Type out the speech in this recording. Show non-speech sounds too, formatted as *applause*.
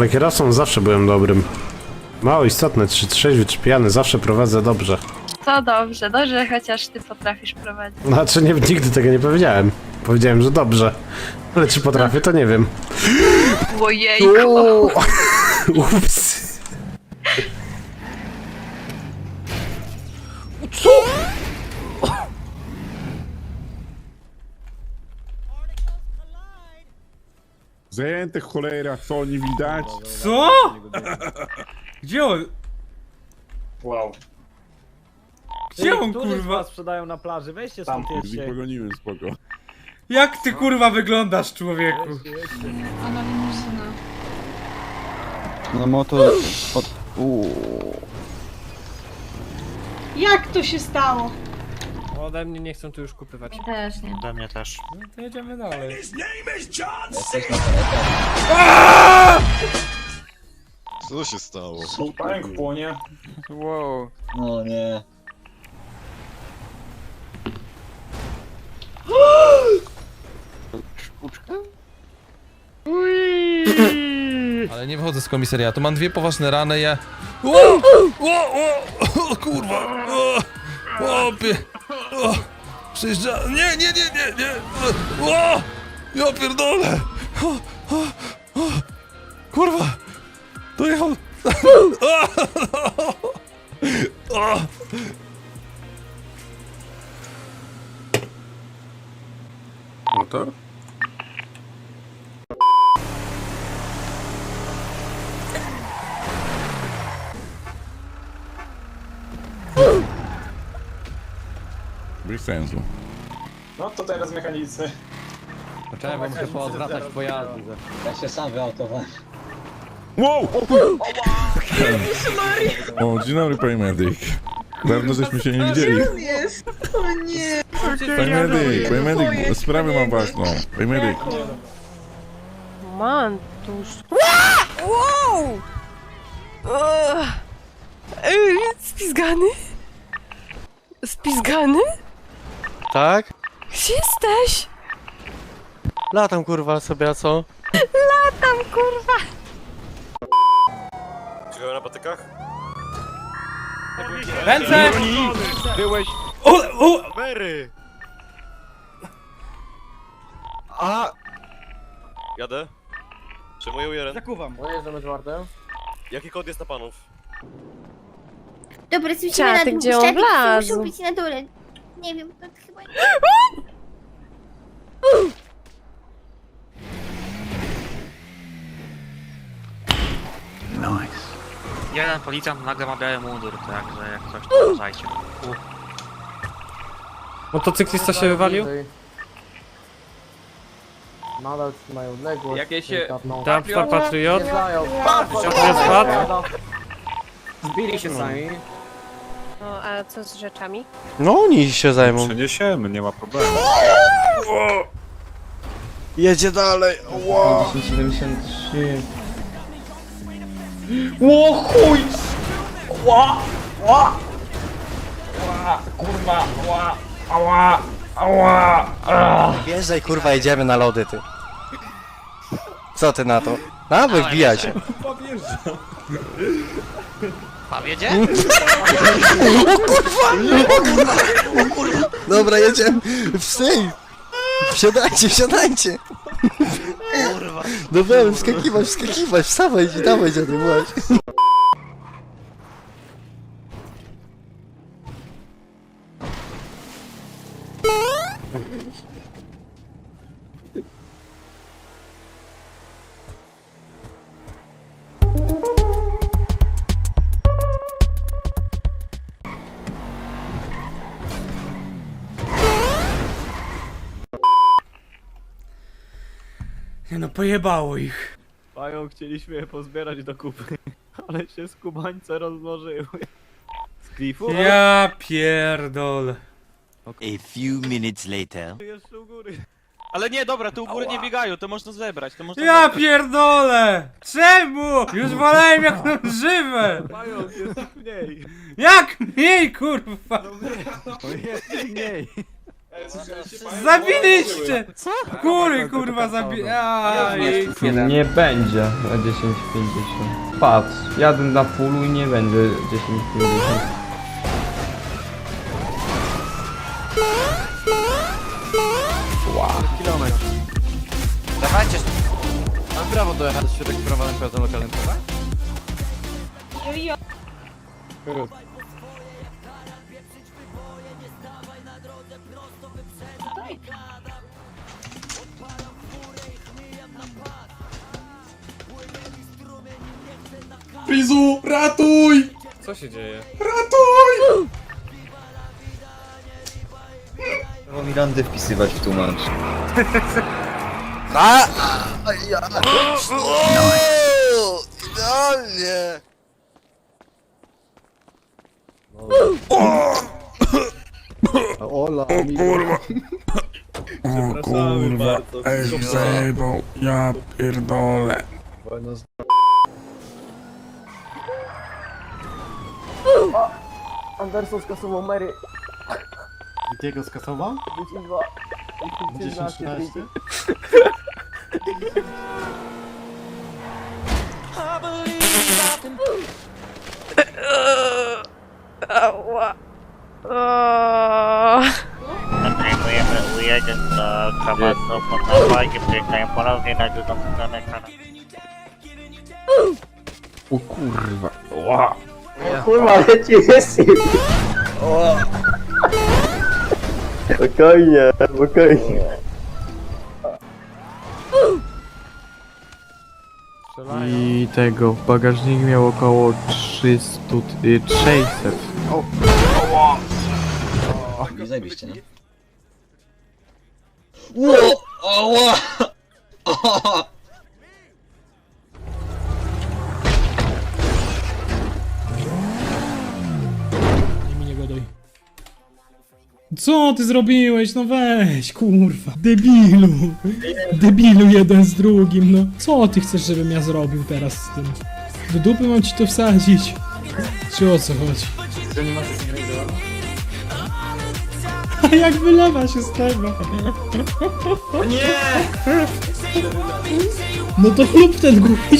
Ale kierowcą zawsze byłem dobrym. Mało istotne, czy trzeźwy, czy pijany, zawsze prowadzę dobrze. To dobrze, dobrze, chociaż ty potrafisz prowadzić. Znaczy, nie, nigdy tego nie powiedziałem. Powiedziałem, że dobrze. Ale czy potrafię, to nie wiem. Ojejku! *laughs* Ups. Zajęte cholera, co nie widać? Co? Gdzie on? Wow. Gdzie on z kurwa? was sprzedają na plaży? Weźcie Tam. stąd Ich jedźcie. pogoniłem, spoko. Jak ty kurwa wyglądasz człowieku? Ona limuzyna. No motor od... Uuu. Jak to się stało? Ode mnie nie chcą tu już kupywać. Mi też nie. Ode mnie też. No to jedziemy dalej. Co się stało? Pająk płonie. Wow. O nie. Ale nie wychodzę z komisariatu, mam dwie poważne rany, ja... O, o, o, o kurwa! O, o, pie, o, przyjeżdża... Nie, nie, nie, nie, nie! O, ja pierdolę! O, o, o, kurwa! Dojechał... O, o, Motor? Bez sensu. No to teraz mechanicy. Poczekaj, bo muszę poodwracać pojazdy. Ja się sam wyautowałem. Wow! O, dzień dobry, panie medyk. Dawno żeśmy się nie widzieli. jest? O nie! Panie medyk, panie medyk, sprawę mam ważną. Panie medyk, Mantusz. Wow! Ugh. Ej, Spizgany? Spizgany? Tak? Gdzie jesteś? Latam kurwa sobie, a co? Tam kurwa! Czego na patykach? Ręce! Byłeś... O, o! Mary! A! Jadę. Przyjmuję jeden. Zakuwam. Jaki kod jest na panów? Dobra, Czaty, na dół. gdzie on Szczepik wlazł? muszą być na dole. Nie wiem, to chyba... Jeden policjant nagle ma biały mundur, także jak coś to uważajcie. Motocyklista się wywalił? Nadal mają odległość. Jakie się- Tam Patriot? Patriot spadł? Zbili się sami. No, a co z rzeczami? No oni się zajmą. przeniesiemy, nie ma problemu. Jedzie dalej. Wow. 1073. Ło chuj! Ła! Ła! Ła! Kurwa! Ła! Ała! Ała! Wjeżdżaj kurwa, jedziemy na lody ty. Co ty na to? Dawaj, wbijaj się. Pan jedzie? *laughs* Dobra, jedziemy. Wstej. Wsiadajcie, wsiadajcie. Dobra, wskakiwać, wskakiwać, wstawaj, dawaj dziady, właśnie. Nie no, pojebało ich. Pają chcieliśmy je pozbierać do kupy, *laughs* ale się skubańce rozłożyły. Z klifu? Ja pierdol. A few minutes later. Jeszcze u góry. Ale nie, dobra, tu u góry nie biegają, to można zebrać, to można Ja pierdolę! Czemu? Już wolałem jak na żywe! Pają, jest ich mniej. Jak mniej kurwa! No jest ich mniej. Zabiliście! Kury, kurwa, zabi... Aj, Nie będzie na 10,50. Patrz, jadę na fullu i nie będzie 10,50. Dawajcie. Mam prawo dojechać do środek prowadzonym pojazdem lokalnym, prawda? Frizu, ratuj! Co się dzieje? Trzeba Mirandę wpisywać w tłumacz. *laughs* A! Ja! O! Idealnie! Ola, O kurwa, ej, zajebał, ja pierdolę. Anderson skasował Mary. Diego skasował? 10-13? Ała. O. Przejmujemy U1 do Kawasu, Ponowa i przyjeżdżają ponownie na drugą stronę kanału. O kurwa. Ła. Kurwa, leci jest Spokojnie, spokojnie. I tego, bagażnik miał około 300, y, 600. Zajebiście, nie? Co ty zrobiłeś? No weź, kurwa. Debilu. Debilu jeden z drugim, no. Co ty chcesz, żebym ja zrobił teraz z tym? Do dupy mam ci to wsadzić? Czy o co chodzi? A jak wylewa się z tego? Nie! No to lub ten głupi.